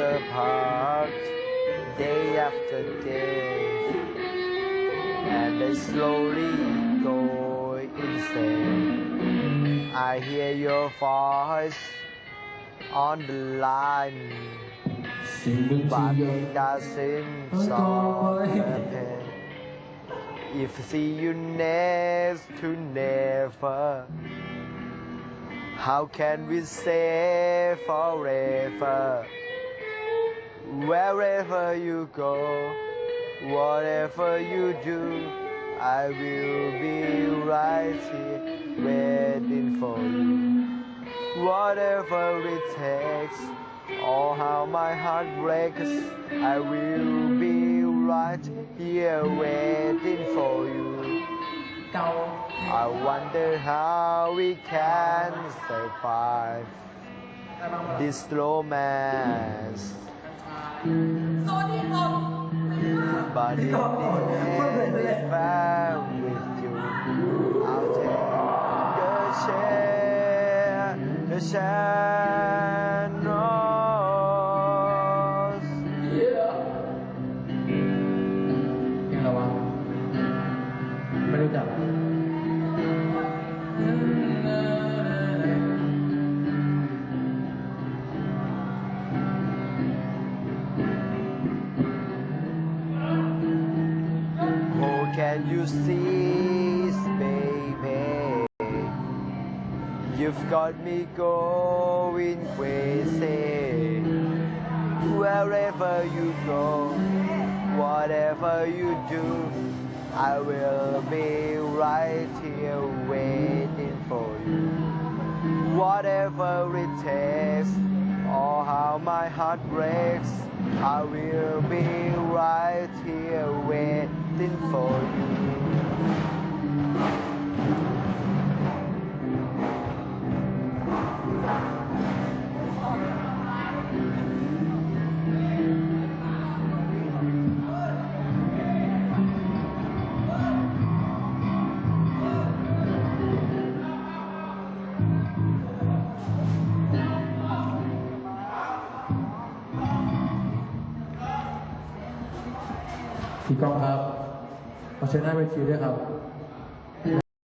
Apart, day after day, and they slowly go insane. I hear your voice on the line, but it doesn't solve the pain. If see you next to never. How can we say forever? Wherever you go, whatever you do, I will be right here waiting for you. Whatever it takes, or how my heart breaks, I will be right here waiting for you. I wonder how we can survive this romance. Somebody did if I with you. I'll take the share, the share. Oh, can you see, baby? You've got me going crazy. Wherever you go, whatever you do, I will be right here waiting for you. Whatever it takes, or how my heart breaks, I will be right here waiting something for Thì con ขอเชิญหน้าเวทีด้วยครับ